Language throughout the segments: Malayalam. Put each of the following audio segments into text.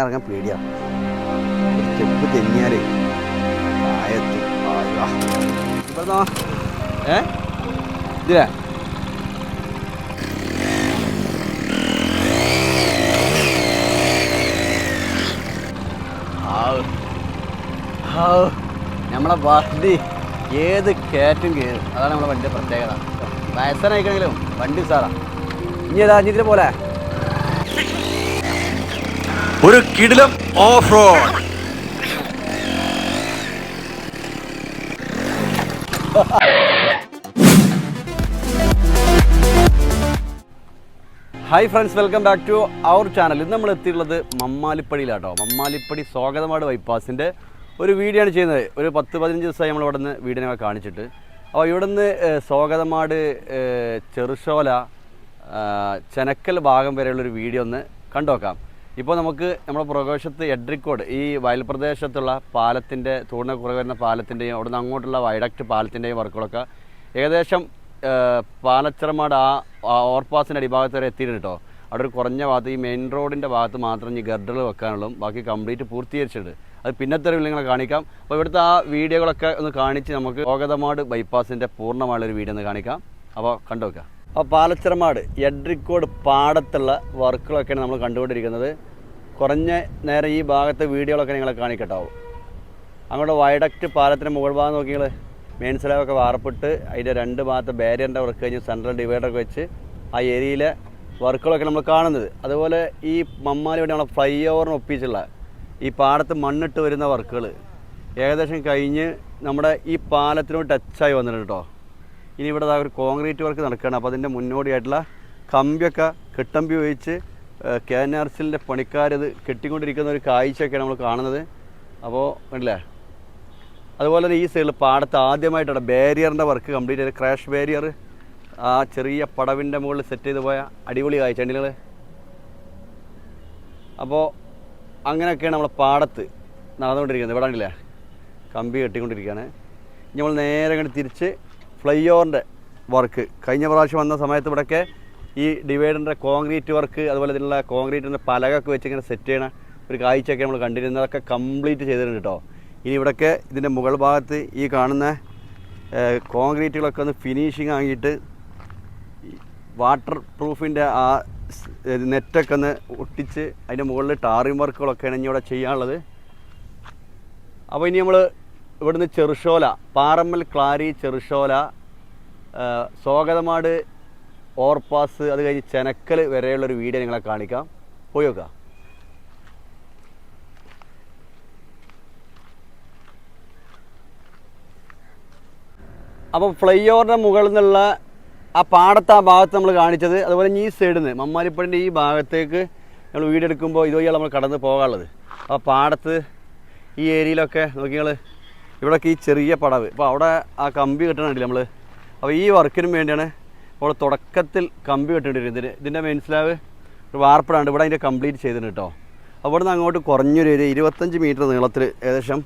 ഇറങ്ങാൻ പേടിയാണ് സ്റ്റെപ്പ് തെന്നിയാലേ. ഏ. നമ്മളെ വണ്ടി ഏത് കയറ്റും കയറും അതാണ് നമ്മളെ വണ്ടിയുടെ പ്രത്യേകത. വയസ്സനായിക്കണെങ്കിലും വണ്ടി സാറാ ഇനി ഏതാ? ഇതിൽ പോലെ? ഒരു കിടിലം off road hi friends welcome back to our channel ഇന്ന് നമ്മൾ എത്തിയിട്ടുള്ളത് മമ്മാലിപ്പടിയിലാട്ടോ. മമ്മാലിപ്പടി സ്വാഗതമാട് ബൈപ്പാസിന്റെ ഒരു വീഡിയോ ആണ് ചെയ്യുന്നത്. ഒരു പത്ത് പതിനഞ്ച് ദിവസമായി നമ്മൾ ഇവിടെ നിന്ന് വീഡിയോ കാണിച്ചിട്ട്. അപ്പോൾ ഇവിടെ നിന്ന് സ്വാഗതമാട് ചെറുശോല ചനക്കൽ ഭാഗം വരെയുള്ളൊരു വീഡിയോ ഒന്ന് കണ്ടുനോക്കാം ഇപ്പോൾ നമുക്ക് നമ്മുടെ പുറകുവശത്ത് എഡ്രിക്കോട് ഈ വയൽ പ്രദേശത്തുള്ള പാലത്തിന്റെ തൂണിനെ കുറവ് വരുന്ന പാലത്തിന്റെയും അവിടുന്ന് അങ്ങോട്ടുള്ള വൈഡക്റ്റ് പാലത്തിന്റെയും വർക്കുകളൊക്കെ ഏകദേശം പാലച്ചിറമാട് ആ ഓവർപാസിന്റെ അടിഭാഗത്ത് വരെ എത്തിയിട്ടുണ്ട് കേട്ടോ. അവിടെ ഒരു കുറഞ്ഞ ഭാഗത്ത് ഈ മെയിൻ റോഡിന്റെ ഭാഗത്ത് മാത്രം ഈ ഗർഡറുകൾ വെക്കാനുള്ളൂ ബാക്കി കംപ്ലീറ്റ് പൂർത്തീകരിച്ചിട്ടുണ്ട്. അത് പിന്നത്തെ നിങ്ങളെ കാണിക്കാം. അപ്പോൾ ഇവിടുത്തെ ആ വീഡിയോകളൊക്കെ ഒന്ന് കാണിച്ച് നമുക്ക് ഓഗതമാട് ബൈപ്പാസിന്റെ പൂർണമായുള്ളൊരു വീഡിയോ ഒന്ന് കാണിക്കാം. അപ്പോൾ കണ്ടു വെക്കാം അപ്പോൾ പാലച്ചിറമാട് എഡ്രിക്കോട് പാടത്തുള്ള വർക്കുകളൊക്കെയാണ് നമ്മൾ കണ്ടുകൊണ്ടിരിക്കുന്നത്. കുറഞ്ഞ നേരം ഈ ഭാഗത്തെ വീഡിയോകളൊക്കെ നിങ്ങളെ കാണിക്കട്ടാവും അങ്ങോട്ട് വയഡക്റ്റ് പാലത്തിന് മുകൾ ഭാഗം നോക്കിയാൽ മെയിൻ സ്ലാബൊക്കെ വാർപ്പിട്ട് അതിന്റെ രണ്ട് ഭാഗത്ത് ബാരിയറിന്റെ വർക്ക് കഴിഞ്ഞ് സെൻട്രൽ ഡിവൈഡറൊക്കെ വെച്ച് ആ ഏരിയയിലെ വർക്കുകളൊക്കെ നമ്മൾ കാണുന്നത്. അതുപോലെ ഈ മമ്മാലി വേണ്ടി നമ്മളെ ഫ്ലൈ ഓവറിന് ഒപ്പിച്ചുള്ള ഈ പാടത്ത് മണ്ണിട്ട് വരുന്ന വർക്കുകൾ ഏകദേശം കഴിഞ്ഞ് നമ്മുടെ ഈ പാലത്തിനോട് ടച്ചായി വന്നിട്ടുണ്ട് കേട്ടോ ഇനി ഇവിടെ ഒരു കോൺക്രീറ്റ് വർക്ക് നടക്കുകയാണ്. അപ്പോൾ അതിന്റെ മുന്നോടിയായിട്ടുള്ള കമ്പിയൊക്കെ കെട്ടമ്പി ഒഴിച്ച് കെ എൻ ആർ സിലിന്റെ പണിക്കാരത് കെട്ടിക്കൊണ്ടിരിക്കുന്ന ഒരു കാഴ്ചയൊക്കെയാണ് നമ്മൾ കാണുന്നത്. അപ്പോൾ കണ്ടില്ലേ? അതുപോലെ തന്നെ ഈ സൈഡിൽ പാടത്ത് ആദ്യമായിട്ടാണ് ബാരിയറിന്റെ വർക്ക് കംപ്ലീറ്റ് ചെയ്ത്. ക്രാഷ് ബാരിയർ ആ ചെറിയ പടവിന്റെ മുകളിൽ സെറ്റ് ചെയ്ത് പോയ അടിപൊളി കാഴ്ച. നിങ്ങൾ അപ്പോൾ അങ്ങനെയൊക്കെയാണ് നമ്മൾ പാടത്ത് നടന്നുകൊണ്ടിരിക്കുന്നത്. ഇവിടെ കണ്ടില്ലേ? കമ്പി കെട്ടിക്കൊണ്ടിരിക്കുകയാണ്. നമ്മൾ നേരെ അങ്ങോട്ട് തിരിച്ച് ഫ്ലൈ ഓവറിന്റെ വർക്ക്. കഴിഞ്ഞ പ്രാവശ്യം വന്ന സമയത്ത് ഇവിടെയൊക്കെ ഈ ഡിവൈഡറിന്റെ കോൺക്രീറ്റ് വർക്ക് അതുപോലെ ഇതിനുള്ള കോൺക്രീറ്റിന്റെ പലകൊക്കെ വെച്ച് ഇങ്ങനെ സെറ്റ് ചെയ്യണ ഒരു കാഴ്ചയൊക്കെ നമ്മൾ കണ്ടിരുന്നതൊക്കെ കംപ്ലീറ്റ് ചെയ്തിട്ടുണ്ട് കേട്ടോ. ഇനി ഇവിടെയൊക്കെ ഇതിന്റെ മുകൾ ഭാഗത്ത് ഈ കാണുന്ന കോൺക്രീറ്റുകളൊക്കെ ഒന്ന് ഫിനിഷിങ് ആക്കിയിട്ട് വാട്ടർ പ്രൂഫിന്റെ ആ നെറ്റൊക്കെ ഒന്ന് ഒട്ടിച്ച് അതിന്റെ മുകളിൽ ടാറിങ് വർക്കുകളൊക്കെയാണ് ഇനി ഇവിടെ ചെയ്യാനുള്ളത്. അപ്പോൾ ഇനി നമ്മൾ ഇവിടുന്ന് ചെറുഷോല പാറമ്മൽ ക്ലാരി ചെറുഷോല സ്വാഗതമാട് ഓവർപാസ് അത് കഴിഞ്ഞ് ചെനക്കൽ വരെയുള്ളൊരു വീഡിയോ നിങ്ങളെ കാണിക്കാം. പോയി നോക്കാം അപ്പോൾ ഫ്ലൈ ഓവറിന്റെ മുകളിൽ നിന്നുള്ള ആ പാടത്ത് ആ ഭാഗത്ത് നമ്മൾ കാണിച്ചത്. അതുപോലെ ഈ സൈഡിൽ നിന്ന് മമ്മാലിപ്പടിന്റെ ഈ ഭാഗത്തേക്ക് നമ്മൾ വീടെടുക്കുമ്പോൾ ഇതുവഴിയാണ് നമ്മൾ കടന്ന് പോകാനുള്ളത്. അപ്പോൾ പാടത്ത് ഈ ഏരിയയിലൊക്കെ നോക്കിയാൽ ഇവിടെയൊക്കെ ഈ ചെറിയ പടവ്. അപ്പോൾ അവിടെ ആ കമ്പി കെട്ടണുണ്ടല്ലേ നമ്മൾ അപ്പോൾ ഈ വർക്കിനും വേണ്ടിയാണ് അവിടെ തുടക്കത്തിൽ കമ്പി കെട്ടേണ്ടി ഇതിന് ഇതിന്റെ മനസ്സിലാവ് ഒരു വാർപ്പിടാണ്ട് ഇവിടെ അതിന്റെ കംപ്ലീറ്റ് ചെയ്തിട്ടുണ്ട് കേട്ടോ അപ്പോൾ ഇവിടെ നിന്ന് അങ്ങോട്ട് കുറഞ്ഞൊരു ഒരു ഇരുപത്തഞ്ച് മീറ്റർ നീളത്തിൽ ഏകദേശം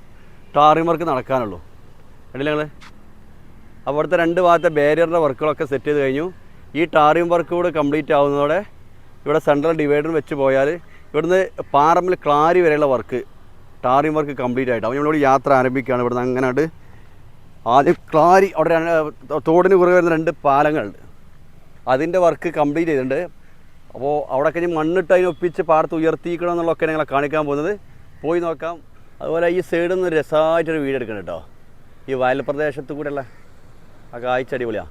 ടാറിംഗ് വർക്ക് നടക്കാനുള്ളൂ. കണ്ടില്ലേ ഞങ്ങൾ അവിടുത്തെ രണ്ട് ഭാഗത്തെ ബാരിയറിന്റെ വർക്കുകളൊക്കെ സെറ്റ് ചെയ്ത് കഴിഞ്ഞു. ഈ ടാറിയം വർക്ക് കൂടെ കംപ്ലീറ്റ് ആവുന്നതോടെ ഇവിടെ സെൻട്രൽ ഡിവൈഡർ വെച്ച് പോയാൽ ഇവിടുന്ന് പാറമ്പിൽ ക്ലാരി വരെയുള്ള വർക്ക് ടാറിയം വർക്ക് കംപ്ലീറ്റ് ആയിട്ട്. അവൻ നമ്മളോട് യാത്ര ആരംഭിക്കുകയാണ്. ഇവിടുന്ന് അങ്ങനെ ആദ്യം ക്ലാരി അവിടെ തോടിന് കുറേ വരുന്ന രണ്ട് പാലങ്ങളുണ്ട് അതിന്റെ വർക്ക് കംപ്ലീറ്റ് ചെയ്തിട്ടുണ്ട്. അപ്പോൾ അവിടെ കഴിഞ്ഞ് മണ്ണിട്ട് അതിനെ ഒപ്പിച്ച് പാടത്ത് ഉയർത്തിക്കണം എന്നുള്ളതൊക്കെ ഞങ്ങളെ കാണിക്കാൻ പോകുന്നത്. പോയി നോക്കാം. അതുപോലെ ഈ സൈഡിൽ നിന്ന് രസമായിട്ടൊരു വീട് എടുക്കണം കേട്ടോ ഈ വയൽ പ്രദേശത്ത് കൂടെയുള്ള ആ കാഴ്ച അടിപൊളിയാ.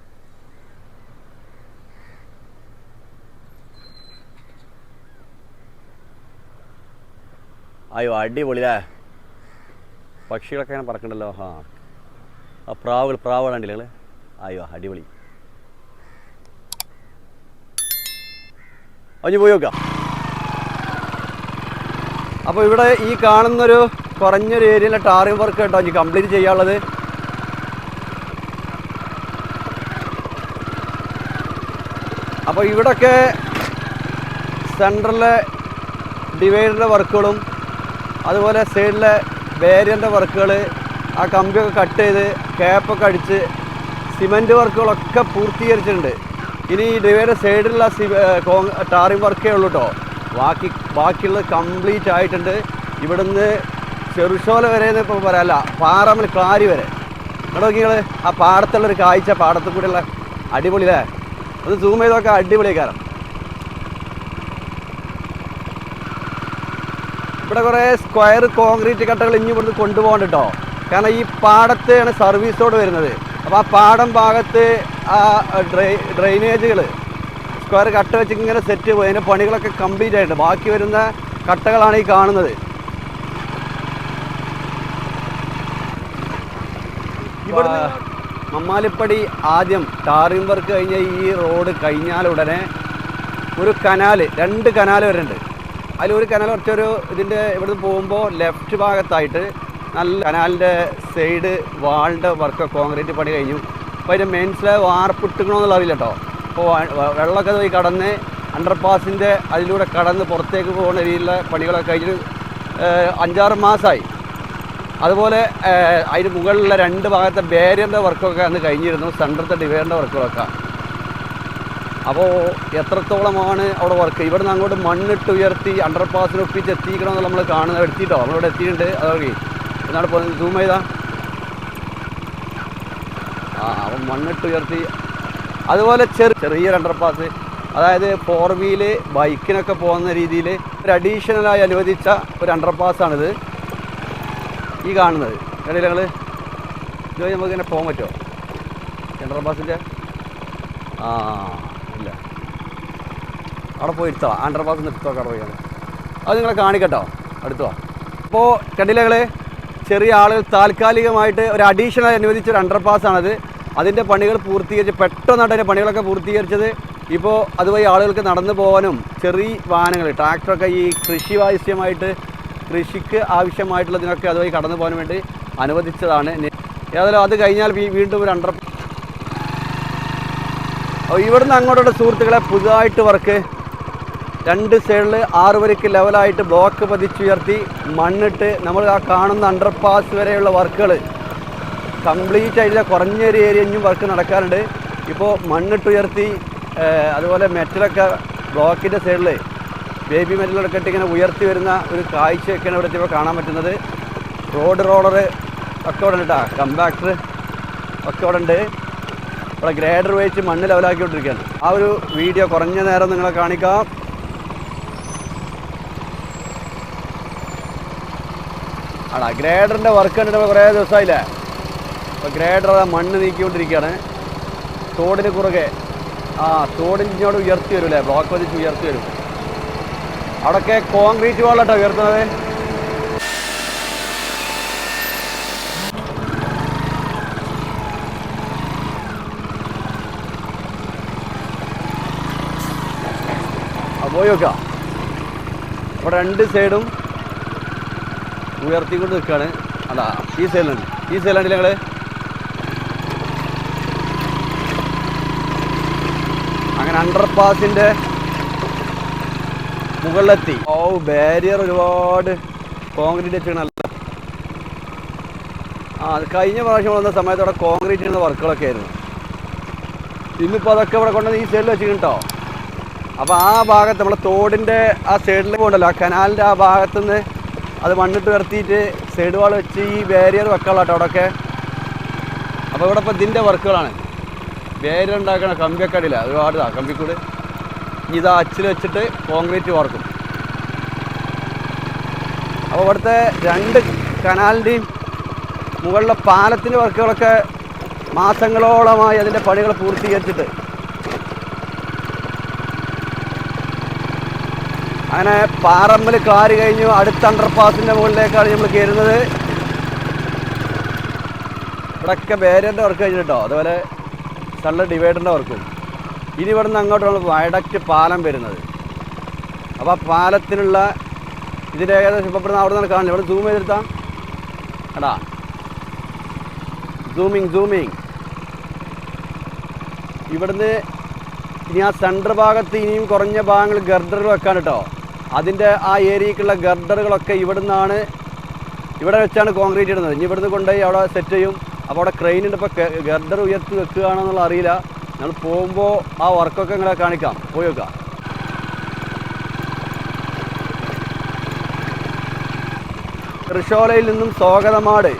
അയ്യോ അടിപൊളിയല്ലേ? പക്ഷികളൊക്കെ അങ്ങനെ പറക്കണ്ടല്ലോ? ആ. ആ പ്രാവുകൾ പ്രാവുകൾ നിങ്ങൾ അയ്യോ അടിപൊളി. അഞ്ഞു പോയി നോക്കാം. അപ്പോൾ ഇവിടെ ഈ കാണുന്നൊരു കുറഞ്ഞൊരു ഏരിയയിലെ ടാറിംഗ് വർക്ക് കേട്ടോ ഇനി കംപ്ലീറ്റ് ചെയ്യാനുള്ളത്. അപ്പോൾ ഇവിടൊക്കെ സെൻട്രലിലെ ഡിവൈഡറിന്റെ വർക്കുകളും അതുപോലെ സൈഡിലെ ബാരിയറിന്റെ വർക്കുകൾ ആ കമ്പിയൊക്കെ കട്ട് ചെയ്ത് ക്യാപ്പൊക്കെ അടിച്ച് സിമന്റ് വർക്കുകളൊക്കെ പൂർത്തീകരിച്ചിട്ടുണ്ട്. ഇനി ഈ ഡിവൈഡർ സൈഡിലുള്ള സി ടാറിംഗ് വർക്കേ ഉള്ളൂ കേട്ടോ ബാക്കി ബാക്കിയുള്ളത് കംപ്ലീറ്റ് ആയിട്ടുണ്ട്. ഇവിടുന്ന് ചെറുശോല വരെ എന്ന് ഇപ്പോൾ പറയാല്ല പാറമ്മൽ ക്ലാരി വരെ. ഇവിടെ നോക്കി നിങ്ങൾ ആ പാടത്തുള്ളൊരു കാഴ്ച പാടത്തു കൂടെയുള്ള അടിപൊളി അല്ലേ? അത് സൂം ചെയ്തൊക്കെ അടിപൊളിയാക്കാരം ഇവിടെ കുറേ സ്ക്വയർ കോൺക്രീറ്റ് കട്ടകൾ ഇനി ഇവിടുന്ന് കൊണ്ടുപോകണ്ട കേട്ടോ. കാരണം ഈ പാടത്താണ് സർവീസോട് വരുന്നത്. അപ്പോൾ ആ പാടം ഭാഗത്ത് ആ ഡ്രൈ ഡ്രെയിനേജുകൾ സ്ക്വയർ കട്ട വെച്ച് ഇങ്ങനെ സെറ്റ് പോയി. അതിന്റെ പണികളൊക്കെ കംപ്ലീറ്റ് ആയിട്ടുണ്ട്. ബാക്കി വരുന്ന കട്ടകളാണ് ഈ കാണുന്നത്. മമ്മാലിപ്പടി ആദ്യം ടാറിംഗ് വർക്ക് കഴിഞ്ഞ ഈ റോഡ് കഴിഞ്ഞാലുടനെ ഒരു കനാല് രണ്ട് കനാല് വരുന്നുണ്ട്. അതിലൊരു കനാൽ കുറച്ചൊരു ഇതിന്റെ ഇവിടുന്ന് പോകുമ്പോൾ ലെഫ്റ്റ് ഭാഗത്തായിട്ട് നല്ല കനാലിന്റെ സൈഡ് വാളിന്റെ വർക്ക് കോൺക്രീറ്റ് പണി കഴിഞ്ഞു. അപ്പോൾ അതിന്റെ മെയിൻ സ്ലാബ് വാർപ്പിട്ടുക്കണമെന്നുള്ള അറിയില്ല കേട്ടോ അപ്പോൾ വെള്ളമൊക്കെ പോയി കടന്ന് അണ്ടർപാസിന്റെ അതിലൂടെ കടന്ന് പുറത്തേക്ക് പോകുന്ന രീതിയിലുള്ള പണികളൊക്കെ കഴിഞ്ഞിട്ട് അഞ്ചാറ് മാസമായി അതുപോലെ അതിന് മുകളിലുള്ള രണ്ട് ഭാഗത്തെ ബാരിയറിന്റെ വർക്കൊക്കെ അന്ന് കഴിഞ്ഞിരുന്നു. സെന്ററത്തെ ഡിവേറിന്റെ വർക്കുകളൊക്കെ അപ്പോൾ എത്രത്തോളമാണ് അവിടെ വർക്ക് ഇവിടെ നിന്ന് അങ്ങോട്ട് മണ്ണിട്ട് ഉയർത്തി അണ്ടർ പാസിന് ഒപ്പിച്ച് എത്തിക്കണമെന്ന് നമ്മൾ കാണുന്നത് എത്തിയിട്ടോ നമ്മളിവിടെ എത്തിയിട്ടുണ്ട്. അതൊക്കെ. എന്നാണ് പോകുന്നത് സൂം ചെയ്താ. ആ അപ്പം മണ്ണിട്ട് ഉയർത്തി. അതുപോലെ ചെറിയ ചെറിയൊരു അണ്ടർ പാസ് അതായത് ഫോർ വീൽ ബൈക്കിനൊക്കെ പോകുന്ന രീതിയിൽ ഒരു അഡീഷണലായി അനുവദിച്ച ഒരു അണ്ടർ പാസ്സാണിത് ഈ കാണുന്നത്. കണ്ടില്ല ഞങ്ങൾ വഴി നമുക്ക് ഇങ്ങനെ പോകാൻ പറ്റുമോ? അണ്ടർ പാസിന്റെ ആ. അവിടെ പോയി എടുത്തോളാം അണ്ടർ പാസ് നിർത്തോക്കാം അവിടെ ചെയ്യാൻ അത് നിങ്ങളെ കാണിക്കട്ടോ. അടുത്തോ. അപ്പോൾ കണ്ടില്ലകളെ ചെറിയ ആളുകൾ താൽക്കാലികമായിട്ട് ഒരു അഡീഷണൽ അനുവദിച്ച ഒരു അണ്ടർ പാസ്സാണത് അതിന്റെ പണികൾ പൂർത്തീകരിച്ച് പെട്ടെന്നായിട്ട് അതിന്റെ പണികളൊക്കെ പൂർത്തീകരിച്ചത്. ഇപ്പോൾ അതുവഴി ആളുകൾക്ക് നടന്നു പോകാനും ചെറിയ വാഹനങ്ങൾ ട്രാക്ടറൊക്കെ ഈ കൃഷി വാസ്യമായിട്ട് കൃഷിക്ക് ആവശ്യമായിട്ടുള്ളതിനൊക്കെ അതുവഴി കടന്നു പോകാൻ വേണ്ടി അനുവദിച്ചതാണ്. ഏതായാലും അത് കഴിഞ്ഞാൽ വീണ്ടും ഒരു അണ്ടർ ഇവിടുന്ന് അങ്ങോട്ടുള്ള സുഹൃത്തുക്കളെ പുതുതായിട്ട് വർക്ക് രണ്ട് സൈഡിൽ ആറ് വരയ്ക്ക് ലെവലായിട്ട് ബ്ലോക്ക് പതിച്ചുയർത്തി മണ്ണിട്ട് നമ്മൾ ആ കാണുന്ന അണ്ടർപാസ് വരെയുള്ള വർക്കുകൾ കംപ്ലീറ്റ് ആയിട്ട് കുറഞ്ഞൊരു ഏരിയ ഇനിയും വർക്ക് നടക്കാറുണ്ട് ഇപ്പോൾ മണ്ണിട്ടുയർത്തി അതുപോലെ മെറ്റലൊക്കെ ബ്ലോക്കിന്റെ സൈഡിൽ ബേബി മെറ്റലൊക്കെ ഇട്ട് ഇങ്ങനെ ഉയർത്തി വരുന്ന ഒരു കാഴ്ചയൊക്കെയാണ് ഇവിടെ ഇപ്പോൾ കാണാൻ പറ്റുന്നത്. റോഡ് റോളർ ഒക്കെ ഇവിടെ ഉണ്ട് കമ്പാക്ടർ ഒക്കെ ഉണ്ട്. ഇവിടെ ഗ്രേഡർ വെച്ച് മണ്ണ് ലെവലാക്കിക്കൊണ്ടിരിക്കുകയാണ് ആ ഒരു വീഡിയോ കുറഞ്ഞ നേരം നിങ്ങളെ കാണിക്കാം. ആടാ ഗ്രേഡറിന്റെ വർക്ക് കണ്ടിട്ട് കുറേ ദിവസമായില്ലേ അപ്പോൾ ഗ്രേഡർ മണ്ണ് നീക്കിക്കൊണ്ടിരിക്കുകയാണ്. തോടിന് കുറുകെ ആ തോടിനോട് ഉയർത്തി വരും അല്ലേ ബ്ലോക്ക് വെച്ചിട്ട് ഉയർത്തി വരും. അവിടെയൊക്കെ കോൺക്രീറ്റ് വാളട്ടോ ഉയർത്തുന്നത്. പോയി നോക്കാം അവിടെ രണ്ട് സൈഡും ഉയർത്തിക്കൊണ്ട് നിൽക്കുകയാണ്. അല്ല ഈ സൈഡിലുണ്ട്. ഈ സൈഡിലുണ്ട് ഞങ്ങൾ അങ്ങനെ അണ്ടർ പാസിന്റെ മുകളിലെത്തി. ഓ ബാരിയർ ഒരുപാട് കോൺക്രീറ്റ് വെച്ചാണ് ആ അത് കഴിഞ്ഞ പ്രാവശ്യം വന്ന സമയത്ത് അവിടെ കോൺക്രീറ്റ് ചെയ്യുന്ന വർക്കുകളൊക്കെ ആയിരുന്നു. ഇന്നിപ്പോൾ അതൊക്കെ ഇവിടെ കൊണ്ടുവന്ന് ഈ സൈഡിൽ വെച്ചിട്ടുണ്ടോ? അപ്പോൾ ആ ഭാഗത്ത് നമ്മളെ തോടിന്റെ ആ സൈഡിലേക്ക് പോകണ്ടല്ലോ ആ കനാലിന്റെ ആ ഭാഗത്തുനിന്ന് അത് മണ്ണിട്ട് ഉയർത്തിയിട്ട് സൈഡ് വാൾ വെച്ച് ഈ ബാരിയർ വെക്കാനുള്ള കേട്ടോ അവിടെയൊക്കെ അപ്പോൾ ഇവിടെ ഇപ്പോൾ ഇതിന്റെ വർക്കുകളാണ്. ബാരിയർ ഉണ്ടാക്കണ കമ്പിയൊക്കെ അടിയില്ല ഒരുപാട് ഇതാ കമ്പിക്കൂട്. ഇത് അച്ചിൽ വെച്ചിട്ട് കോൺക്രീറ്റ് വാർക്കും അപ്പോൾ ഇവിടുത്തെ രണ്ട് കനാലിന്റെയും മുകളിലെ പാലത്തിന്റെ വർക്കുകളൊക്കെ മാസങ്ങളോളമായി അതിന്റെ പണികൾ പൂർത്തീകരിച്ചിട്ട്. അങ്ങനെ പാറമ്മൽ കാറ് കഴിഞ്ഞു. അടുത്ത അണ്ടർപാസിന്റെ മുകളിലേക്കാണ് നമ്മൾ കയറുന്നത്. ഇവിടെയൊക്കെ ബേരന്റെ വർക്ക് കഴിഞ്ഞിട്ടോ? അതുപോലെ സ്ഥല ഡിവൈഡറിന്റെ വർക്കും ഇനി ഇവിടെ നിന്ന് അങ്ങോട്ടാണ് വയഡക്റ്റ് പാലം വരുന്നത്. അപ്പോൾ പാലത്തിനുള്ള ഇതിന്റെ ഏകദേശം ഇപ്പം അവിടെ നിന്ന് കാണില്ല ഇവിടെ സൂം ചെയ്തെടുത്താം. എടാ സൂമിങ് സൂമിങ് ഇവിടുന്ന് ഇനി ആ സെന്റർ ഭാഗത്ത് ഇനിയും കുറഞ്ഞ ഭാഗങ്ങൾ ഗർഡർ വെക്കാൻ കേട്ടോ അതിന്റെ ആ ഏരിയക്കുള്ള ഗർഡറുകളൊക്കെ ഇവിടുന്നാണ് ഇവിടെ വെച്ചാണ് കോൺക്രീറ്റ് ഇടുന്നത്. ഇനി ഇവിടുന്ന് കൊണ്ടുപോയി അവിടെ സെറ്റ് ചെയ്യും. അപ്പോൾ അവിടെ ക്രെയിനുണ്ട് ഇപ്പോൾ ഗർഡർ ഉയർത്തി വെക്കുകയാണെന്നുള്ള അറിയില്ല. ഞങ്ങൾ പോകുമ്പോൾ ആ വർക്കൊക്കെ നിങ്ങളെ കാണിക്കാം. പോയി വെക്കാം റിഷോലയിൽ നിന്നും സ്വാഗതമാട്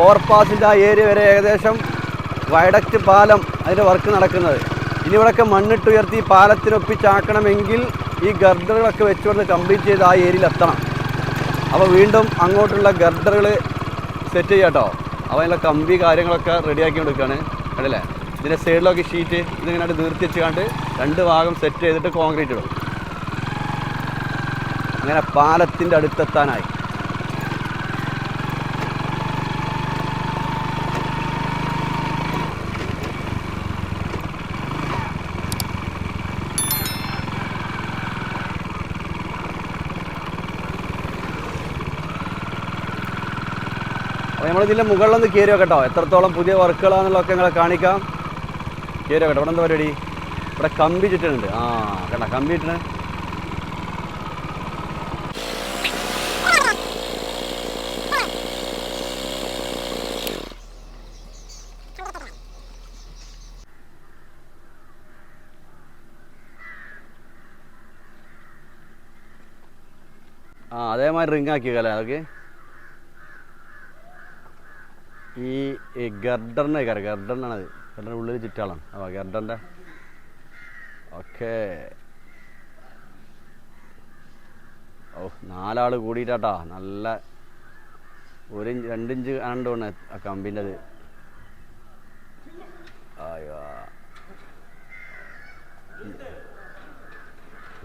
ഓവർപാസിന്റെ ആ ഏരിയ വരെ ഏകദേശം വയഡക്റ്റ് പാലം അതിന്റെ വർക്ക് നടക്കുന്നത്. ഇനി ഇവിടെയൊക്കെ മണ്ണിട്ട് ഉയർത്തി പാലത്തിനൊപ്പിച്ചാക്കണമെങ്കിൽ ഈ ഗർഡറുകളൊക്കെ വെച്ചുകൊണ്ട് കംപ്ലീറ്റ് ചെയ്ത് ആ ഏരിയയിൽ എത്തണം. അപ്പോൾ വീണ്ടും അങ്ങോട്ടുള്ള ഗർഡറുകൾ സെറ്റ് ചെയ്യാം കേട്ടോ. അപ്പോൾ കമ്പി കാര്യങ്ങളൊക്കെ റെഡിയാക്കി കൊടുക്കുകയാണ് കണ്ടില്ലേ? ഇതിന്റെ സൈഡിലൊക്കെ ഷീറ്റ് ഇതിങ്ങനെ നീർത്തി വെച്ചുകൊണ്ട് രണ്ട് ഭാഗം സെറ്റ് ചെയ്തിട്ട് കോൺക്രീറ്റ് ഇടും. അങ്ങനെ പാലത്തിന്റെ അടുത്തെത്താനായി അപ്പോൾ നമ്മൾ ഇതിന്റെ മുകളിലൊന്ന് കയറി വെക്കട്ടോ എത്രത്തോളം പുതിയ വർക്കുകളാണെന്നുള്ളതൊക്കെ നിങ്ങളെ കാണിക്കാം. കയറി വെക്കട്ടോ ഇവിടെ എന്താ പരിപാടി? ഇവിടെ കമ്പി ചുറ്റുന്നുണ്ട് ആ കേട്ടോ കമ്പി ചുറ്റണേ. ആ അതേമാതിരി റിങ് ആക്കിയല്ലേ അതൊക്കെ? ഈ ഗർഡറിനെ കയറി ഗർഡറിനാണത് ഗർഡറിന്റെ ഉള്ളിൽ ചുറ്റാളാണ് ആ ഗർഡറിന്റെ ഓക്കെ. ഓ നാലാൾ കൂടിയിട്ടാട്ടാ. നല്ല ഒരു രണ്ടിഞ്ച് കണ്ടുകൊണ്ട് ആ കമ്പിന്റെ അത്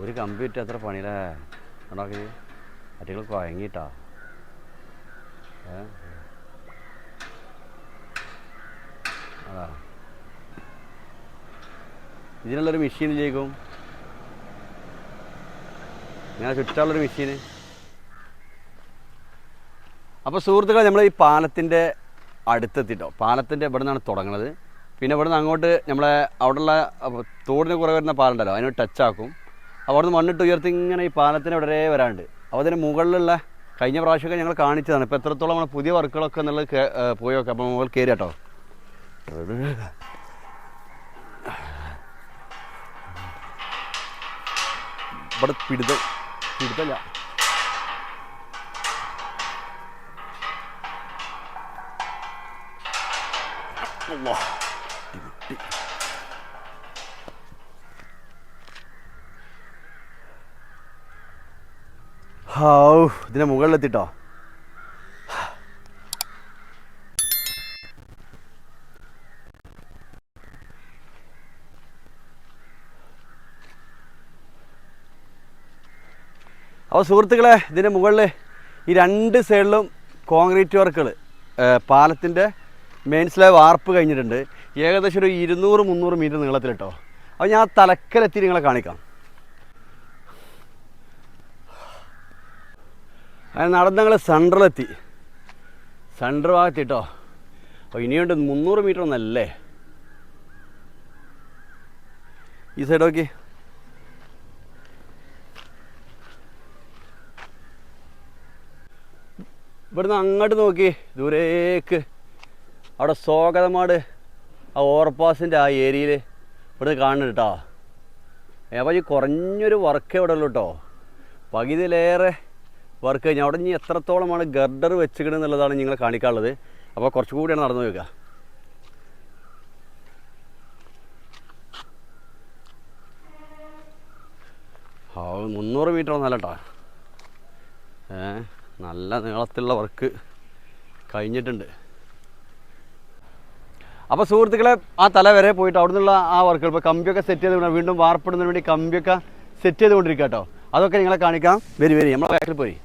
ഒരു കമ്പി വിറ്റ എത്ര പണിയല്ലേ? ഉണ്ടാക്കി അറ്റികൾ കുഴങ്ങിട്ടാ ഏ അതാ ഇതിനുള്ളൊരു മെഷീൻ ചെയ്യും ഇങ്ങനെ ചുറ്റാനുള്ളൊരു മെഷീന് അപ്പോൾ സുഹൃത്തുക്കളെ നമ്മൾ ഈ പാലത്തിന്റെ അടുത്തെത്തിട്ടോ. പാലത്തിന്റെ ഇവിടെ നിന്നാണ് തുടങ്ങുന്നത് പിന്നെ ഇവിടെ നിന്ന് അങ്ങോട്ട് നമ്മളെ അവിടെയുള്ള തോടിന് കുറേ വരുന്ന പാലുണ്ടല്ലോ അതിനോട് ടച്ച് ആക്കും. അപ്പോൾ അവിടെ നിന്ന് മണ്ണിട്ട് ഉയർത്തി ഇങ്ങനെ ഈ പാലത്തിന് ഇവിടെ വരാണ്ട്. അപ്പോൾ അതിന് മുകളിലുള്ള കഴിഞ്ഞ പ്രാവശ്യമൊക്കെ ഞങ്ങൾ കാണിച്ചതാണ്. ഇപ്പോൾ എത്രത്തോളം നമ്മൾ പുതിയ വർക്കുകളൊക്കെ എന്നുള്ളത് പോയൊക്കെ അപ്പോൾ മുകളിൽ കയറി കേട്ടോ ഇവിടെ പിടുത്തം പിടുത്തല്ല. കിട്ടി. ഹാവ് ഇതിന്റെ മുകളിലെത്തിട്ടോ അപ്പോൾ സുഹൃത്തുക്കളെ ഇതിന്റെ മുകളിൽ ഈ രണ്ട് സൈഡിലും കോൺക്രീറ്റ് വർക്കുകൾ പാലത്തിന്റെ മെയിൻ സ്ലാബ് വാർപ്പ് കഴിഞ്ഞിട്ടുണ്ട്. ഏകദേശം ഒരു ഇരുന്നൂറ് മുന്നൂറ് മീറ്റർ നീളത്തിൽ കേട്ടോ അപ്പോൾ ഞാൻ തലക്കലെത്തി നിങ്ങളെ കാണിക്കാം. അങ്ങനെ നടന്ന് ഞങ്ങൾ സെൻട്രലെത്തി സെൻട്രൽ ഭാഗത്ത് കേട്ടോ അപ്പോൾ ഇനിയുണ്ട് മുന്നൂറ് മീറ്റർ ഒന്നല്ലേ? ഈ സൈഡ് നോക്കി. ഇവിടുന്ന് അങ്ങോട്ട് നോക്കി. ദൂരേക്ക്. അവിടെ സ്വാഗതമാട് ആ ഓവർപാസിന്റെ ആ ഏരിയയിൽ ഇവിടുന്ന് കാണുന്നുണ്ട് കേട്ടോ അപ്പോൾ ഈ കുറഞ്ഞൊരു വർക്ക് ഇവിടെ ഉള്ളൂ കേട്ടോ പകുതിയിലേറെ വർക്ക് കഴിഞ്ഞാൽ അവിടെ ഇനി എത്രത്തോളമാണ് ഗർഡർ വെച്ചിക്കണം എന്നുള്ളതാണ് നിങ്ങൾ കാണിക്കാനുള്ളത്. അപ്പോൾ കുറച്ചുകൂടിയാണ് നടന്നു നോക്കുക ആ മുന്നൂറ് മീറ്റർ ഒന്നല്ല കേട്ടോ ഏ? നല്ല നീളത്തിലുള്ള വർക്ക് കഴിഞ്ഞിട്ടുണ്ട്. അപ്പോൾ സുഹൃത്തുക്കളെ ആ തല വരെ പോയിട്ട് അവിടെ നിന്നുള്ള ആ വർക്കുകൾ ഇപ്പോൾ കമ്പിയൊക്കെ സെറ്റ് ചെയ്ത് വീണ്ടും വാർപ്പിടുന്നതിന് വേണ്ടി കമ്പിയൊക്കെ സെറ്റ് ചെയ്തുകൊണ്ടിരിക്കുക കേട്ടോ അതൊക്കെ നിങ്ങളെ കാണിക്കാം. വരി വരി നമ്മളെ ബാക്കിൽ പോയി.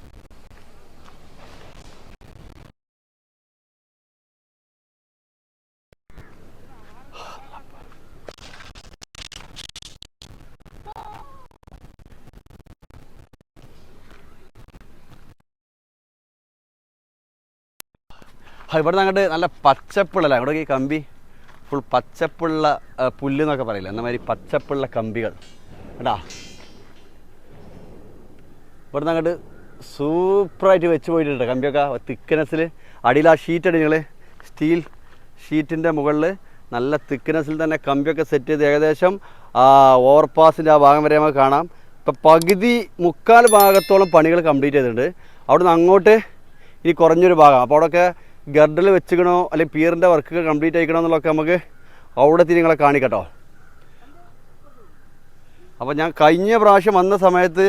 ആ, ഇവിടുന്ന് അങ്ങോട്ട് നല്ല പച്ചപ്പുള്ള അവിടെ ഈ കമ്പി ഫുൾ പച്ചപ്പുള്ള പുല്ല് എന്നൊക്കെ പറയില്ല? എന്ന മാതിരി പച്ചപ്പുള്ള കമ്പികൾ. കേട്ടാ ഇവിടുന്ന് അങ്ങോട്ട് സൂപ്പറായിട്ട് വെച്ച് പോയിട്ടുണ്ട് കമ്പിയൊക്കെ. തിക്കനസിൽ അടിയിൽ ആ ഷീറ്റ് നിങ്ങൾ സ്റ്റീൽ ഷീറ്റിന്റെ മുകളിൽ നല്ല തിക്കനസിൽ തന്നെ കമ്പിയൊക്കെ സെറ്റ് ചെയ്ത് ഏകദേശം ഓവർപാസിന്റെ ആ ഭാഗം വരെ നമുക്ക് കാണാം. ഇപ്പം പകുതി മുക്കാൽ ഭാഗത്തോളം പണികൾ കംപ്ലീറ്റ് ചെയ്തിട്ടുണ്ട്. അവിടുന്ന് അങ്ങോട്ട് ഇനി കുറഞ്ഞൊരു ഭാഗം. അപ്പോൾ അവിടെയൊക്കെ ഗർഡിൽ വെച്ചിക്കണോ അല്ലെങ്കിൽ പിയറിന്റെ വർക്ക് കംപ്ലീറ്റ് ആയിക്കണോ എന്നുള്ളതൊക്കെ നമുക്ക് അവിടെ എത്തി നിങ്ങളെ കാണിക്കട്ടോ അപ്പോൾ ഞാൻ കഴിഞ്ഞ പ്രാവശ്യം വന്ന സമയത്ത്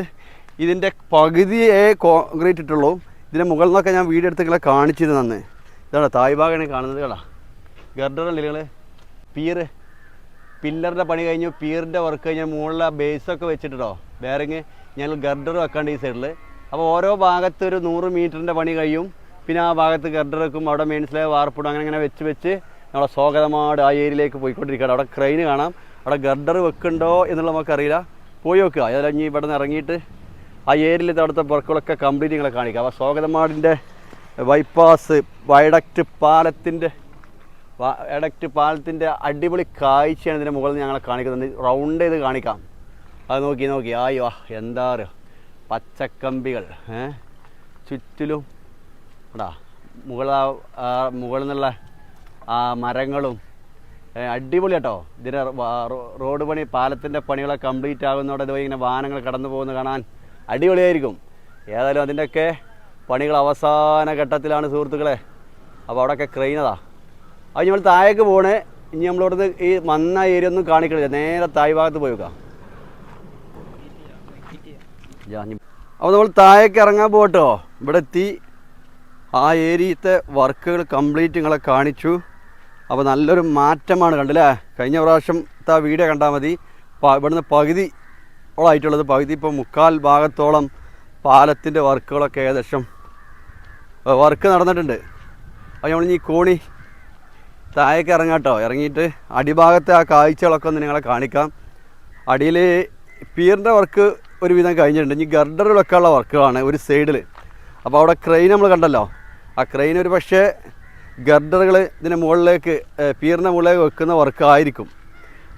ഇതിന്റെ പകുതിയേ കോൺക്രീറ്റ് ഇട്ടുള്ളൂ. ഇതിന്റെ മുകളിൽ നിന്നൊക്കെ ഞാൻ വീഡിയോ എടുത്ത് നിങ്ങളെ കാണിച്ചിരുന്നു അന്ന്. ഇതാണ് തായ് ഭാഗമാണ് കാണുന്നത് കേടാ ഗർഡറല്ലേ നിങ്ങൾ പിയറ് പില്ലറിന്റെ പണി കഴിഞ്ഞു പിയറിന്റെ വർക്ക് കഴിഞ്ഞാൽ മുകളിലെ ബേസൊക്കെ വെച്ചിട്ടോ ബേറിങ് ഞങ്ങൾ ഗർഡർ വെക്കാണ്ട് ഈ സൈഡിൽ അപ്പോൾ ഓരോ ഭാഗത്ത് ഒരു നൂറ് മീറ്ററിന്റെ പണി കഴിയും. പിന്നെ ആ ഭാഗത്ത് ഗർഡറക്കും അവിടെ മെയിൻസിലെ വാർപ്പിടും അങ്ങനെ അങ്ങനെ വെച്ച് വെച്ച് നമ്മളെ സ്വാഗതമാട് ആ ഏരിയയിലേക്ക് പോയിക്കൊണ്ടിരിക്കുകയാണ്. അവിടെ ക്രെയിൻ കാണാം. അവിടെ ഗർഡർ വെക്കുന്നുണ്ടോ എന്നുള്ളത് നമുക്കറിയില്ല. പോയി നോക്കുക. അതെല്ലാം ഇനി ഇവിടെ നിന്ന് ഇറങ്ങിയിട്ട് ആ ഏരിയയിലത്തെ അവിടുത്തെ വർക്കുകളൊക്കെ കംപ്ലീറ്റ് നിങ്ങളെ കാണിക്കുക അപ്പോൾ സ്വാഗതമാടിന്റെ ബൈപ്പാസ് വയഡക്റ്റ് പാലത്തിന്റെ വയഡക്റ്റ് പാലത്തിന്റെ അടിപൊളി കാഴ്ചയാണ് ഇതിന്റെ മുകളിൽ ഞങ്ങളെ കാണിക്കുന്നത്. റൗണ്ട് ചെയ്ത് കാണിക്കാം. അത് നോക്കി നോക്കി. ആയി വാ എന്താ പറയുക പച്ചക്കമ്പികൾ ചുറ്റിലും എടാ മുകള ആ മുകളിൽ നിന്നുള്ള ആ മരങ്ങളും അടിപൊളി കേട്ടോ. ഇതിന്റെ റോഡ് പണി പാലത്തിന്റെ പണികളൊക്കെ കംപ്ലീറ്റ് ആകുന്നതോടെ ഇതുവഴി ഇങ്ങനെ വാഹനങ്ങൾ കടന്നു പോകുന്നത് കാണാൻ അടിപൊളിയായിരിക്കും. ഏതായാലും അതിന്റെയൊക്കെ പണികൾ അവസാന ഘട്ടത്തിലാണ് സുഹൃത്തുക്കളെ. അപ്പോൾ അവിടെയൊക്കെ ക്രെയിനതാ അത് നമ്മൾ താഴേക്ക് പോണേ. ഇനി നമ്മളിവിടുന്ന് ഈ മന്ന ഏരിയ ഒന്നും കാണിക്കണില്ല. നേരെ തായ് ഭാഗത്ത് പോയി വെക്കാം. അപ്പോൾ നമ്മൾ താഴേക്ക് ഇറങ്ങാൻ പോട്ടോ ഇവിടെ എത്തി. ആ ഏരിയത്തെ വർക്കുകൾ കംപ്ലീറ്റ് നിങ്ങളെ കാണിച്ചു. അപ്പോൾ നല്ലൊരു മാറ്റമാണ് കണ്ടില്ലേ? കഴിഞ്ഞ പ്രാവശ്യത്തെ വീഡിയോ കണ്ടാൽ മതി. ഇവിടുന്ന് പകുതി ഓളായിട്ടുള്ളത്. പകുതി ഇപ്പോൾ മുക്കാൽ ഭാഗത്തോളം പാലത്തിന്റെ വർക്കുകളൊക്കെ ഏകദേശം വർക്ക് നടന്നിട്ടുണ്ട്. അപ്പോൾ നമ്മൾ ഈ കോണി താഴേക്ക് ഇറങ്ങാട്ടോ ഇറങ്ങിയിട്ട് അടിഭാഗത്തെ ആ കാഴ്ചകളൊക്കെ ഒന്ന് നിങ്ങളെ കാണിക്കാം. അടിയിൽ പിയറിന്റെ വർക്ക് ഒരുവിധം കഴിഞ്ഞിട്ടുണ്ട്. ഇനി ഗർഡറിലൊക്കെ ഉള്ള വർക്കുകളാണ് ഒരു സൈഡിൽ. അപ്പോൾ അവിടെ ക്രെയിൻ നമ്മൾ കണ്ടല്ലോ? ആ ക്രെയിൻ ഒരു പക്ഷേ ഗർഡറുകൾ ഇതിന്റെ മുകളിലേക്ക് പീറിന്റെ മുകളിലേക്ക് വെക്കുന്ന വർക്കായിരിക്കും.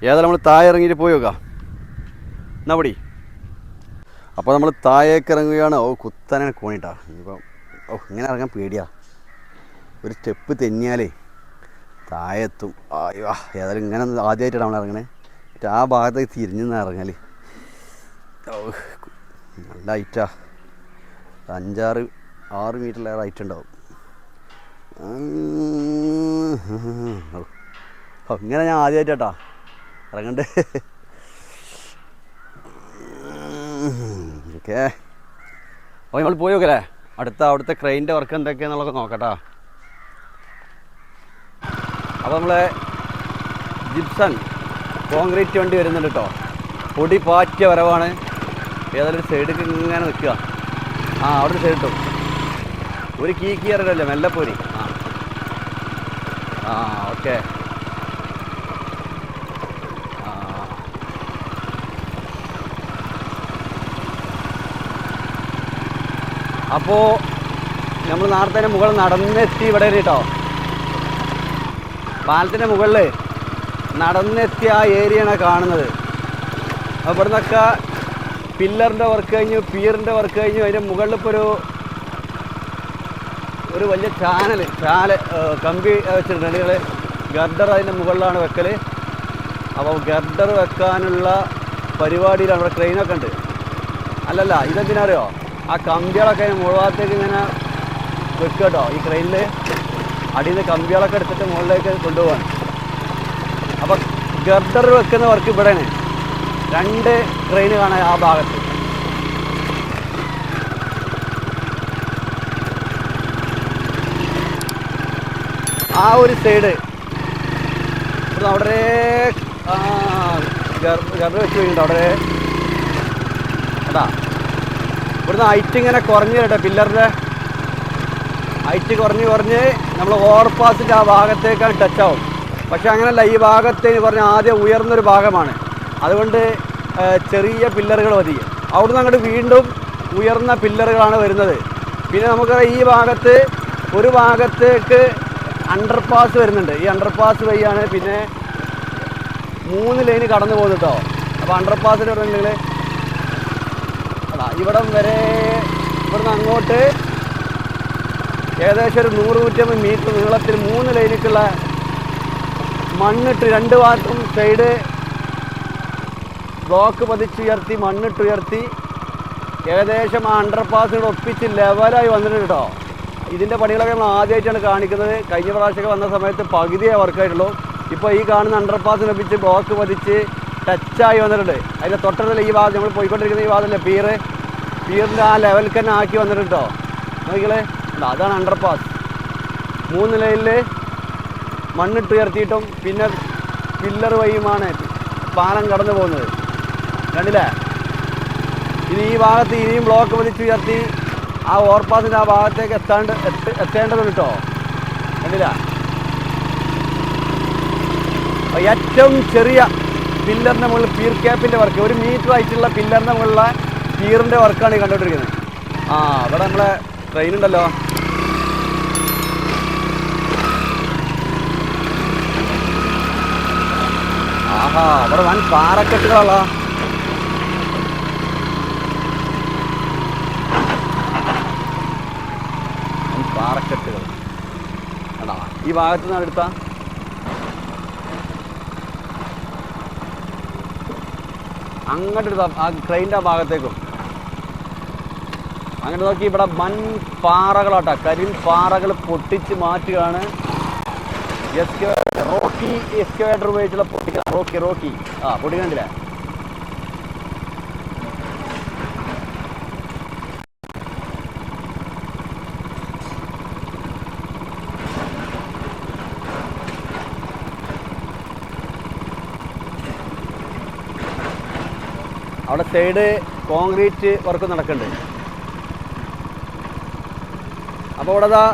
ഏതായാലും നമ്മൾ താഴെ ഇറങ്ങിയിട്ട് പോയി നോക്കാം. എന്നാ അപ്പോൾ നമ്മൾ താഴേക്ക് ഇറങ്ങുകയാണ് ഓ കുത്തനെ കോണിട്ടാ. ഇപ്പം ഓ ഇങ്ങനെ ഇറങ്ങാൻ പേടിയാ. ഒരു സ്റ്റെപ്പ് തെന്നിയാലേ താഴെ എത്തും അയ്യോ ഏതായാലും ഇങ്ങനെ ആദ്യമായിട്ടാണ് നമ്മൾ ഇറങ്ങണേ. എന്നിട്ട് ആ ഭാഗത്തേക്ക് തിരിഞ്ഞു നിന്ന് ഇറങ്ങൽ ഓ നല്ല ഹൈറ്റാ. അഞ്ചാറ് ആറ് മീറ്ററിലേറെ ഹൈറ്റ് ഉണ്ടാവും. ഇങ്ങനെ ഞാൻ ആദ്യമായിട്ടാ ഇറങ്ങണ്ടേ. ഓക്കെ. അപ്പോൾ നമ്മൾ പോയി നോക്കല്ലേ? അടുത്ത അവിടുത്തെ ക്രെയിന്റെ വർക്ക് എന്തൊക്കെയാണെന്നുള്ളതൊക്കെ നോക്കട്ടാ. അപ്പോൾ നമ്മൾ ജിപ്സൺ കോൺക്രീറ്റ് വണ്ടി വരുന്നുണ്ട് കേട്ടോ പൊടി പാറ്റിയ വരവാണ്. ഏതായാലും സൈഡിൽ ഇങ്ങനെ നിൽക്കുക. ആ അവിടെ സൈഡ് കിട്ടും ഒരു കീ കീ അറിയില്ലല്ലോ ആ ഓക്കെ. അപ്പോൾ നമ്മൾ നേരത്തെ മുകളിൽ നടന്നെത്തി ഇവിടെ കേട്ടോ. പാലത്തിന്റെ മുകളിൽ നടന്നെത്തിയ ആ ഏരിയയാണ് കാണുന്നത്. അപ്പോൾ ഇവിടുന്നൊക്കെ പില്ലറിന്റെ വർക്ക് കഴിഞ്ഞു പിയറിന്റെ വർക്ക് കഴിഞ്ഞു. അതിന്റെ മുകളിൽ ഇപ്പോൾ ഒരു ഒരു വലിയ ചാനൽ ഏഹ് കമ്പി വെച്ചിട്ടുണ്ട് നിങ്ങൾ ഗർഡർ അതിന്റെ മുകളിലാണ് വെക്കൽ അപ്പോൾ ഗർഡർ വെക്കാനുള്ള പരിപാടിയിലാണ് ഇവിടെ ട്രെയിനൊക്കെ ഉണ്ട്. അല്ലല്ല ഇതെന്തിനറിയോ ആ കമ്പികളൊക്കെ മുഴുവത്തേക്ക് ഇങ്ങനെ വെക്കുക കേട്ടോ ഈ ക്രെയിനിൽ അടിയിൽ നിന്ന് കമ്പികളൊക്കെ എടുത്തിട്ട് മുകളിലേക്ക് കൊണ്ടുപോകാൻ അപ്പോൾ ഗർഡർ വെക്കുന്ന വർക്ക് ഇവിടെയാണ്. രണ്ട് ട്രെയിൻ കാണാൻ ആ ഭാഗത്ത്. ആ ഒരു സൈഡ് അവിടെ ഗർഭ വെച്ച് കഴിഞ്ഞിട്ട് അവിടെ. അതാ ഇവിടുന്ന് ഹൈറ്റ് ഇങ്ങനെ കുറഞ്ഞു കേട്ടോ പില്ലറിന്റെ ഹൈറ്റ് കുറഞ്ഞ് കുറഞ്ഞ് നമ്മൾ ഓവർപാസിന്റെ ആ ഭാഗത്തേക്കാണ് ടച്ച് ആവും. പക്ഷെ അങ്ങനെയല്ല ഈ ഭാഗത്തേക്ക് പറഞ്ഞാൽ ആദ്യം ഉയർന്നൊരു ഭാഗമാണ്. അതുകൊണ്ട് ചെറിയ പില്ലറുകൾ മതി. അവിടുന്ന് അങ്ങോട്ട് വീണ്ടും ഉയർന്ന പില്ലറുകളാണ് വരുന്നത്. പിന്നെ നമുക്ക് ഈ ഭാഗത്ത് ഒരു ഭാഗത്തേക്ക് അണ്ടർപാസ് വരുന്നുണ്ട്. ഈ അണ്ടർപാസ് വഴിയാണ് പിന്നെ മൂന്ന് ലൈന് കടന്നു പോകുന്നത് കേട്ടോ അപ്പോൾ അണ്ടർപാസിൽ പറഞ്ഞിട്ടുണ്ടെങ്കിൽ അതാ ഇവിടം വരെ ഇവിടുന്ന് അങ്ങോട്ട് ഏകദേശം ഒരു നൂറ് നൂറ്റമ്പത് മീറ്റർ നീളത്തിൽ മൂന്ന് ലൈനിക്കുള്ള മണ്ണിട്ട് രണ്ട് ഭാഗത്തും സൈഡ് ബ്ലോക്ക് പതിച്ചുയർത്തി മണ്ണിട്ടുയർത്തി. ഏകദേശം ആ അണ്ടർപാസിനോട് ഒപ്പിച്ച് ലെവലായി വന്നിട്ടുണ്ട് കേട്ടോ ഇതിന്റെ പണികളൊക്കെ നമ്മൾ ആദ്യമായിട്ടാണ് കാണിക്കുന്നത്. കഴിഞ്ഞ പ്രാവശ്യമൊക്കെ വന്ന സമയത്ത് പകുതിയേ വർക്കായിട്ടുള്ളൂ. ഇപ്പോൾ ഈ കാണുന്ന അണ്ടർപാസ് ലഭിച്ച് ബ്ലോക്ക് പതിച്ച് ടച്ചായി വന്നിട്ടുണ്ട്. അതിന്റെ തൊട്ടടുത്തുള്ള ഈ ഭാഗം നമ്മൾ പോയിക്കൊണ്ടിരിക്കുന്ന ഈ ഭാഗത്തല്ലേ? പീറ് പീറിന്റെ ആ ലെവലിൽ തന്നെ ആക്കി വന്നിട്ടുണ്ട് കേട്ടോ അതാണ് അണ്ടർപാസ് മൂന്ന് ലൈനിൽ മണ്ണിട്ട് ഉയർത്തിയിട്ടും പിന്നെ പില്ലർ വഴിയുമാണ് പാലം കടന്നു പോകുന്നത് കണ്ടില്ലേ? ഇനി ഈ ഭാഗത്ത് ഇനിയും ബ്ലോക്ക് പതിച്ച് ഉയർത്തി ആ ഓവർപാസിന്റെ ആ ഭാഗത്തേക്ക് എത്താണ്ട് എത്ത- എത്തേണ്ടതുണ്ട് കേട്ടോ. കണ്ടില്ല. ഏറ്റവും ചെറിയ പില്ലറിന്റെ മുകളിൽ പീർ ക്യാപ്പിന്റെ വർക്ക് ഒരു മീറ്റർ ആയിട്ടുള്ള പില്ലറിന്റെ മുകളിലെ പീറിന്റെ വർക്കാണ് കണ്ടുകൊണ്ടിരിക്കുന്നത്. ആ അവിടെ നമ്മളെ ട്രെയിൻ ഉണ്ടല്ലോ. ആഹാ അവിടെ വൻ പാറക്കെട്ടുകളാ വൻ പാറക്കെട്ടുകൾ കണ്ടാ ഈ ഭാഗത്ത് നിന്ന് എടുത്ത അങ്ങോട്ട് എടുത്താ ആ ട്രെയിനിന്റെ ആ ഭാഗത്തേക്കും. അങ്ങനെ നോക്കി ഇവിടെ മൺ പാറകളാട്ടാ. കരിൻ പാറകൾ പൊട്ടിച്ച് മാറ്റുകയാണ്. എസ്കേ- റോക്കി എക്സ്കവേറ്റർ ഉപയോഗിച്ചുള്ള പൊട്ടിക്കുക റോക്കി റോക്കി. ആ പൊട്ടിക്കണ്ടില്ല അവിടെ സൈഡ് കോൺക്രീറ്റ് വർക്ക് നടക്കുന്നുണ്ട്. അപ്പോൾ അവിടെ ദാ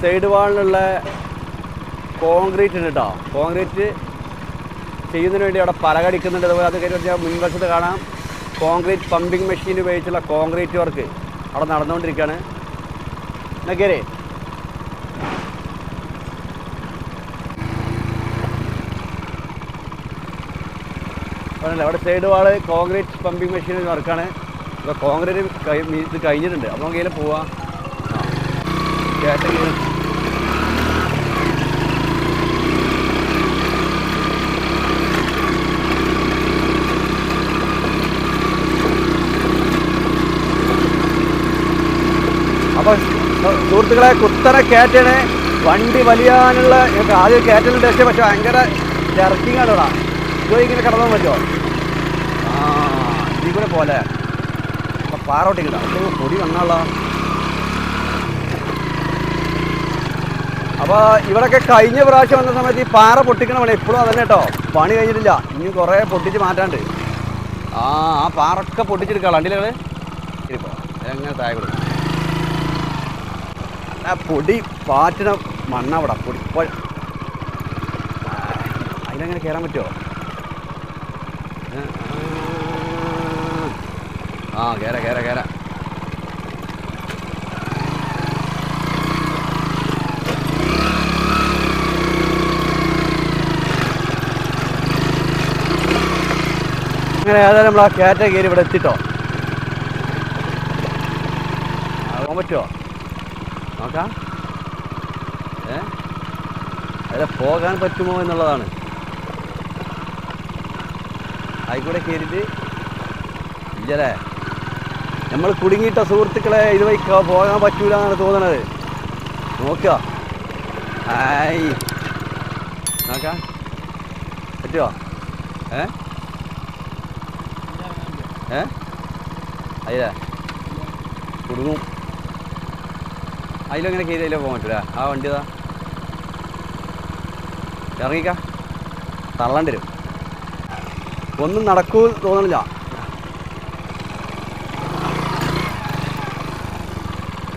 സൈഡ് വാളിലുള്ള കോൺക്രീറ്റ് ഉണ്ട് കേട്ടോ കോൺക്രീറ്റ് ചെയ്യുന്നതിന് വേണ്ടി അവിടെ പലകടിക്കുന്നുണ്ട് അതുപോലെ അത് കഴിഞ്ഞ് വെച്ചാൽ മുൻവശത്ത് കാണാം. കോൺക്രീറ്റ് പമ്പിംഗ് മെഷീൻ ഉപയോഗിച്ചുള്ള കോൺക്രീറ്റ് വർക്ക് അവിടെ നടന്നുകൊണ്ടിരിക്കുകയാണ്. എന്നൊക്കെ പറഞ്ഞില്ല അവിടെ side wall concrete pumping machine വർക്കാണ് അപ്പോൾ കോൺക്രീറ്റ് ഇത് കഴിഞ്ഞിട്ടുണ്ട്. അപ്പോൾ നമുക്ക് ഇതിൽ പോവാം. ആ. അപ്പോൾ സുഹൃത്തുക്കളെ കുത്തനെ കയറ്റണേ. വണ്ടി വലിയാനുള്ള ആദ്യം കയറ്റുന്നുണ്ട് പക്ഷേ പക്ഷേ ഭയങ്കര ഇവിടെ. ഇതുവഴി ഇങ്ങനെ കടന്നു പറ്റുമോ ആ ഇതിൽ കൂടെ പോലെ അപ്പോൾ പാറ ഒട്ടിക്കണ്ട അപ്പോൾ പൊടി വന്നുള്ള അപ്പോൾ ഇവിടെയൊക്കെ കഴിഞ്ഞ പ്രാവശ്യം വന്ന സമയത്ത് ഈ പാറ പൊട്ടിക്കണ പണി എപ്പോഴും അതന്നെ കേട്ടോ. പണി കഴിഞ്ഞിട്ടില്ല. ഇനി കുറേ പൊട്ടിച്ച് മാറ്റാണ്ട്. ആ ആ പാറൊക്കെ പൊട്ടിച്ചെടുക്കാം കണ്ടില്ലേ ഇരിപ്പോ എങ്ങനെ താഴെ ആ പൊടി പാറ്റണ മണ്ണവിടെ പൊടി അതിലെങ്ങനെ കയറാൻ പറ്റുമോ ഏ, ആ കേര കേര കേര അങ്ങനെ ഏതായാലും നമ്മൾ ആ കയറ്റ കയറി ഇവിടെ എത്തിട്ടോ? ആകാൻ പറ്റുമോ നോക്കാം. ഏ? അതിലെ പോകാൻ പറ്റുമോ എന്നുള്ളതാണ്. ആയിക്കൂടെ കയറിയിട്ട് ഇല്ലല്ലേ നമ്മൾ കുടുങ്ങിയിട്ട സുഹൃത്തുക്കളെ ഇതുവഴി പോകാൻ പറ്റൂല എന്നാണ് തോന്നണത്. നോക്കുക ആയി നോക്കാം. പറ്റുമോ ഏ? ഏ? അയ്യേ കുടുങ്ങും. അതിലെങ്ങനെ കയറി അതിലെ പോകാൻ പറ്റൂല. ആ വണ്ടി ഇതാ ഇറങ്ങിക്ക. തള്ളാണ്ട് വരും. ഒന്നും നടക്കൂ തോന്നണില്ല.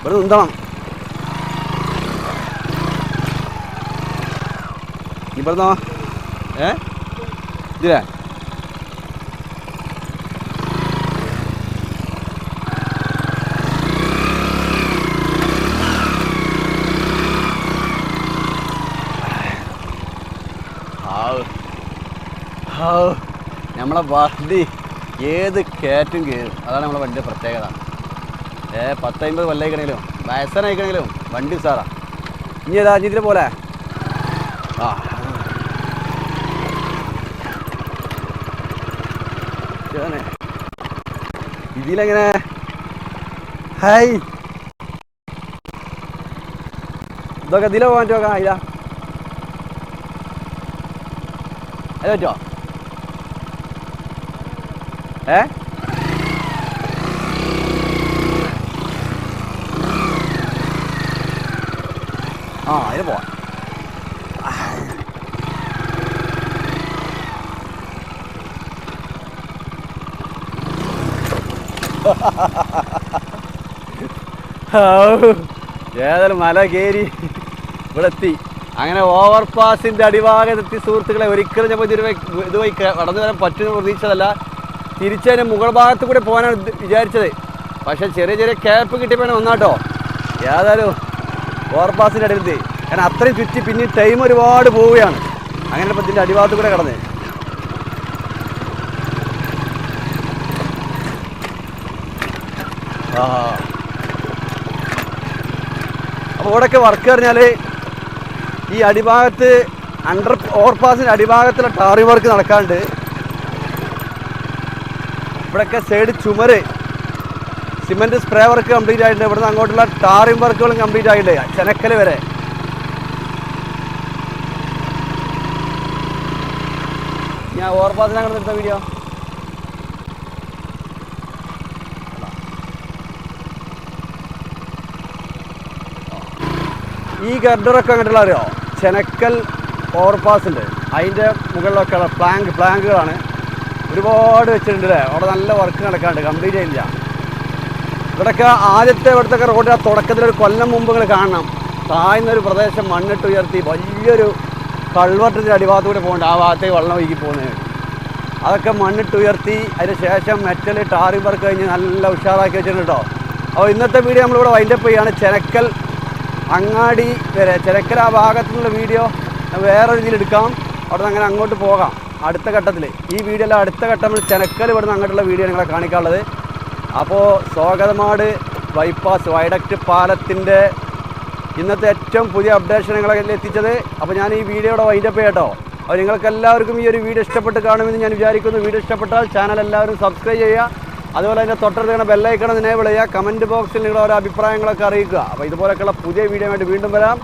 ഇവിടെ നിന്തണം ഇവിടുന്നോ? ഏ? ഇതിലേ? നമ്മളെ വണ്ടി ഏത് കയറ്റും കയറും? അതാണ് നമ്മളെ വണ്ടിയുടെ പ്രത്യേകത. ഏ പത്തമ്പത് കൊല്ലയിക്കണെങ്കിലും. വയസ്സനായിക്കണെങ്കിലും വണ്ടി സാറാ ഇനി ഏതാ ഇതിൽ പോലെ? ആ. ഇതിലെങ്ങനെ? ഹായ് ഇതൊക്കെ ഇതിലെ പോകാൻ പറ്റുമോ? ഇല്ല അത് പറ്റുമോ? ഏ? ആ അതിന് പോവാം ഔ, ഏതായാലും മല കയറി ഇവിടെ അങ്ങനെ ഓവർ പാസിന്റെ അടിഭാഗത്തെത്തി സുഹൃത്തുക്കളെ. ഒരിക്കലും ഞാൻ ഇതുവരെ ക- കടന്നു വരാൻ പറ്റുമെന്ന് പ്രതീക്ഷിച്ചതല്ല. തിരിച്ചതിന് മുകൾ ഭാഗത്ത് കൂടെ പോകാനാണ് ഇത് വിചാരിച്ചത്. പക്ഷേ ചെറിയ ചെറിയ ക്യാപ്പ് കിട്ടിയപ്പോഴാണ് ഒന്നാട്ടോ ഏതായാലും ഓവർ പാസിന്റെ അടിയിലെത്തി കാരണം അത്രയും ചുറ്റി പിന്നെ ടൈം ഒരുപാട് പോവുകയാണ്. അങ്ങനെ ഇപ്പം ഇതിന്റെ അടിഭാഗത്ത് കൂടെ കടന്നേ. ആ അപ്പോൾ ഇവിടെയൊക്കെ വർക്ക് പറഞ്ഞാൽ ഈ അടിഭാഗത്ത് അണ്ടർ ഓവർപാസിന്റെ അടിഭാഗത്തുള്ള ടാറി വർക്ക് നടക്കാണ്ട് ഇവിടെയൊക്കെ സൈഡ് ചുമര് സിമെന്റ് സ്പ്രേ വർക്ക് കംപ്ലീറ്റ് ആയിട്ടുണ്ട്. ഇവിടുന്ന് അങ്ങോട്ടുള്ള ടാറിംഗ് വർക്കുകളും കംപ്ലീറ്റ് ആയിട്ടുണ്ട് ചെനക്കൽ വരെ. ഞാൻ ഓർപ്പാസിനെ അങ്ങോട്ട് നിർത്ത വീഡിയോ ഈ ഗർഡറൊക്കെ അങ്ങോട്ടുള്ള അറിയോ? ചെനക്കൽ ഓവർപാസിന്റെ. അതിന്റെ മുകളിലൊക്കെയുള്ള പ്ലാങ്ക് പ്ലാങ്കുകളാണ് ഒരുപാട് വെച്ചിട്ടുണ്ട് അല്ലേ അവിടെ നല്ല വർക്ക് നടക്കാണ്ട് കംപ്ലീറ്റ് ചെയ്യില്ല ഇവിടെയൊക്കെ ആദ്യത്തെ ഇവിടുത്തെ റോഡിന്റെ തുടക്കത്തിൽ ഒരു കൊല്ലം മുമ്പ് നിങ്ങൾ കാണണം. താഴ്ന്നൊരു പ്രദേശം മണ്ണിട്ട് ഉയർത്തി വലിയൊരു കൾവട്ടത്തിന്റെ അടിഭാഗത്തൂടെ പോകേണ്ട. ആ ഭാഗത്തേക്ക് വെള്ളം ഒഴുകി പോകുന്നത്. അതൊക്കെ മണ്ണിട്ട് ഉയർത്തി അതിന് ശേഷം മെറ്റൽ ടാറി വർക്ക് കഴിഞ്ഞ് നല്ല ഉഷാറാക്കി വെച്ചിട്ടുണ്ട് കേട്ടോ. അപ്പോൾ ഇന്നത്തെ വീഡിയോ നമ്മളിവിടെ വൈൻഡപ്പ് ചെയ്യുകയാണ്. ചെനക്കൽ അങ്ങാടി വരെ. ചെനക്കൽ ആ ഭാഗത്തുനിന്നുള്ള വീഡിയോ വേറെ രീതിയിൽ എടുക്കാം. അവിടെ നിന്ന് അങ്ങനെ അങ്ങോട്ട് പോകാം. അടുത്ത ഘട്ടത്തിൽ. ഈ വീഡിയോയിലെ അടുത്ത ഘട്ടം ചെനക്കൽ ഇവിടുന്ന് അങ്ങോട്ടുള്ള വീഡിയോ നിങ്ങളെ കാണിക്കാനുള്ളത്. അപ്പോൾ സ്വാഗതമാട് ബൈപ്പാസ് വൈഡക്റ്റ് പാലത്തിന്റെ ഇന്നത്തെ ഏറ്റവും പുതിയ അപ്ഡേഷനുകളൊക്കെ എത്തിച്ചത്. അപ്പോൾ ഞാൻ ഈ വീഡിയോയുടെ വൈൻഡപ്പ് കേട്ടോ അപ്പോൾ നിങ്ങൾക്ക് എല്ലാവർക്കും ഈ ഒരു വീഡിയോ ഇഷ്ടപ്പെട്ട് കാണുമെന്ന് ഞാൻ വിചാരിക്കുന്നു. വീഡിയോ ഇഷ്ടപ്പെട്ടാൽ ചാനൽ എല്ലാവരും സബ്സ്ക്രൈബ് ചെയ്യുക. അതുപോലെ തന്നെ തൊട്ടടുത്ത് ബെല്ലൈക്കണം എനേബിൾ ചെയ്യുക. കമന്റ് ബോക്സിൽ നിങ്ങളുടെ ഓരോ അഭിപ്രായങ്ങളൊക്കെ അറിയിക്കുക. അപ്പോൾ ഇതുപോലെയൊക്കെയുള്ള പുതിയ വീഡിയോ വേണ്ടി വീണ്ടും വരാം.